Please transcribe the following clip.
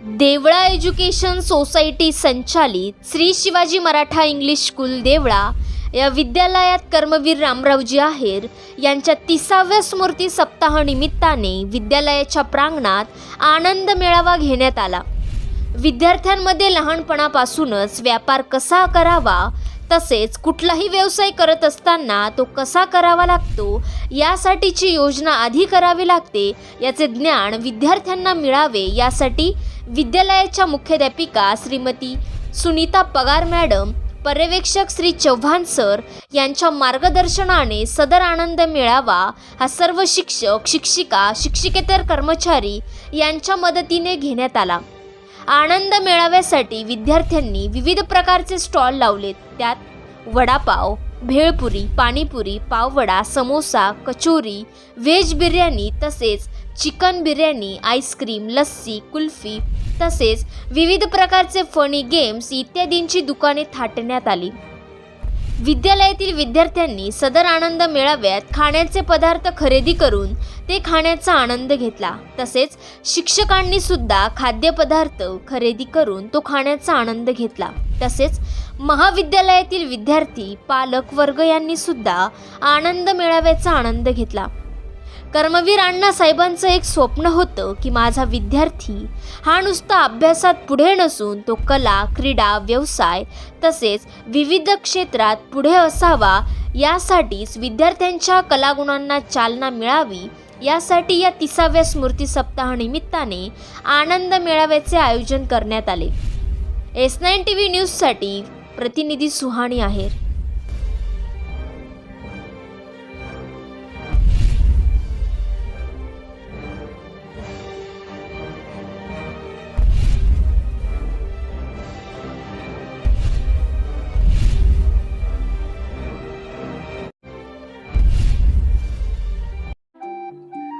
Deola education society संचालित Shri Shivaji Maratha English school Deola या विद्यालयात कर्मवीर रामरावजी आहेर यांच्या तिसाव्या स्मृती सप्ताहानिमित्ताने विद्यालयाच्या प्रांगणात आनंद मेळावा घेण्यात आला. विद्यार्थ्यांमध्ये लहानपणापासूनच व्यापार कसा करावा तसेच कुठलाही व्यवसाय करत असताना तो कसा करावा लागतो यासाठीची योजना आधी करावी लागते याचे ज्ञान विद्यार्थ्यांना मिळावे यासाठी विद्यालयाच्या मुख्याध्यापिका श्रीमती सुनीता पगार मॅडम पर्यवेक्षक श्री चव्हाण सर यांच्या मार्गदर्शनाने सदर आनंद मेळावा हा सर्व शिक्षक शिक्षिका शिक्षिकेतर कर्मचारी यांच्या मदतीने घेण्यात आला. आनंद मेळाव्यासाठी विद्यार्थ्यांनी विविध प्रकारचे स्टॉल लावलेत. त्यात वडापाव भेळपुरी पाणीपुरी पाववडा समोसा कचोरी व्हेज बिर्याणी तसेच chicken biryani ice cream lassi kulfi तसेच विविध प्रकारचे फनी गेम्स इत्यादींची दुकाने थाटण्यात आली. विद्यालयातील विद्यार्थ्यांनी सदर आनंद मेळाव्यात खाण्याचे पदार्थ खरेदी करून ते खाण्याचा आनंद घेतला. तसेच शिक्षकांनी सुद्धा खाद्यपदार्थ खरेदी करून तो खाण्याचा आनंद घेतला. तसेच महाविद्यालयातील विद्यार्थी पालक वर्ग यांनी सुद्धा आनंद मेळाव्याचा आनंद घेतला. कर्मवीर अण्णा साहेबांचं एक स्वप्न होतं की माझा विद्यार्थी हा नुसता अभ्यासात पुढे नसून तो कला क्रीडा व्यवसाय तसेच विविध क्षेत्रात पुढे असावा यासाठीच विद्यार्थ्यांच्या कलागुणांना चालना मिळावी यासाठी या तिसाव्या स्मृती सप्ताहानिमित्ताने आनंद मेळाव्याचे आयोजन करण्यात आले. एस नाईन टी व्ही न्यूजसाठी प्रतिनिधी सुहाणी आहेर.